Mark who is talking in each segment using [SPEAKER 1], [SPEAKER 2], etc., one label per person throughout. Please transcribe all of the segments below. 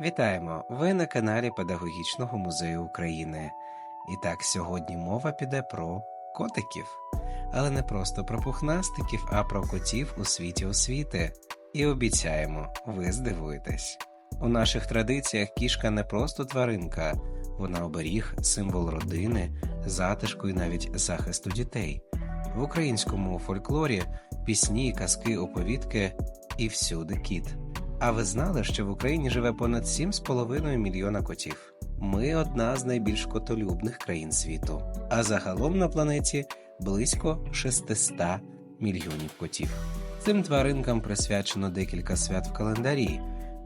[SPEAKER 1] Вітаємо! Ви на каналі Педагогічного музею України. І так, сьогодні мова піде про котиків. Але не просто про пухнастиків, а про котів у світі освіти. І обіцяємо, ви здивуєтесь. У наших традиціях кішка не просто тваринка, вона оберіг, символ родини, затишку і навіть захисту дітей. В українському фольклорі пісні, казки, оповідки і всюди кіт. А ви знали, що в Україні живе понад 7,5 мільйона котів? Ми одна з найбільш котолюбних країн світу. А загалом на планеті близько 600 мільйонів котів. Цим тваринкам присвячено декілька свят в календарі.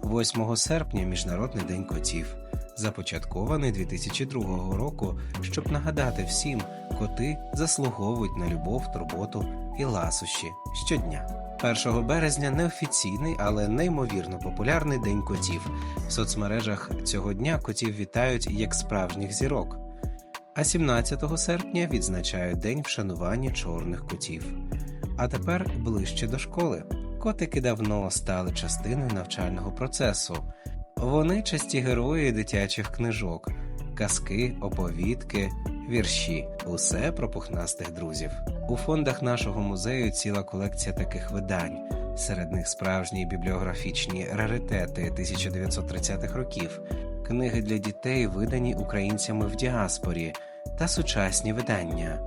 [SPEAKER 1] 8 серпня Міжнародний день котів, започаткований 2002 року, щоб нагадати всім, коти заслуговують на любов, турботу і ласощі щодня. 1 березня неофіційний, але неймовірно популярний день котів. В соцмережах цього дня котів вітають як справжніх зірок. А 17 серпня відзначають День вшанування чорних котів. А тепер ближче до школи. Котики давно стали частиною навчального процесу. Вони часті герої дитячих книжок, казки, оповідки, вірші усе про пухнастих друзів. У фондах нашого музею ціла колекція таких видань. Серед них справжні бібліографічні раритети 1930-х років, книги для дітей, видані українцями в діаспорі, та сучасні видання.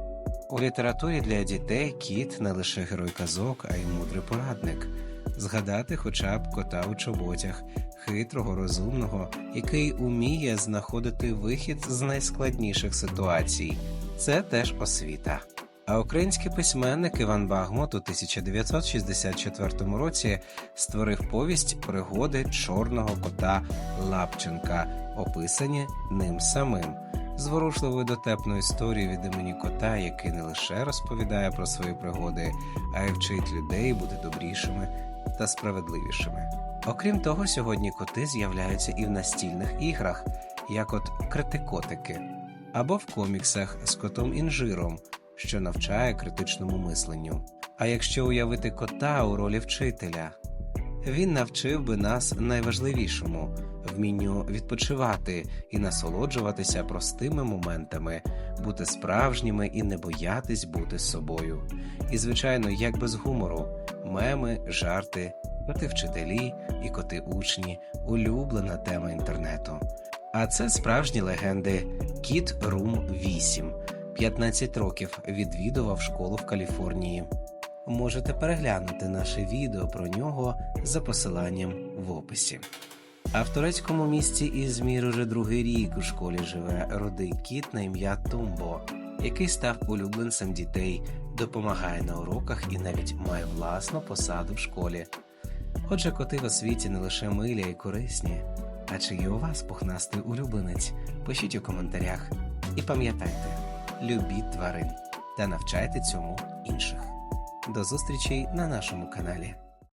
[SPEAKER 1] У літературі для дітей кіт не лише герой казок, а й мудрий порадник. Згадати хоча б кота у чоботях, хитрого, розумного, який уміє знаходити вихід з найскладніших ситуацій. Це теж освіта. А український письменник Іван Багмот у 1964 році створив повість пригоди чорного кота Лапченка, описані ним самим. Зворушливою дотепною історією від імені кота, який не лише розповідає про свої пригоди, а й вчить людей бути добрішими та справедливішими. Окрім того, сьогодні коти з'являються і в настільних іграх, як от критикотики, або в коміксах з котом інжиром, що навчає критичному мисленню. А якщо уявити кота у ролі вчителя, він навчив би нас найважливішому вмінню відпочивати і насолоджуватися простими моментами, бути справжніми і не боятись бути собою. І, звичайно, як без гумору, меми, жарти, коти вчителі і коти учні улюблена тема інтернету. А це справжні легенди Кіт Рум 8. 15 років відвідував школу в Каліфорнії. Можете переглянути наше відео про нього за посиланням в описі. А в турецькому місті Ізмір уже другий рік у школі живе родий кіт на ім'я Тумбо, який став улюбленцем дітей, допомагає на уроках і навіть має власну посаду в школі. Отже, коти в освіті не лише милі і корисні, а чи є у вас пухнастий улюбленець? Пишіть у коментарях. І пам'ятайте, любіть тварин та навчайте цьому інших. До зустрічей на нашому каналі.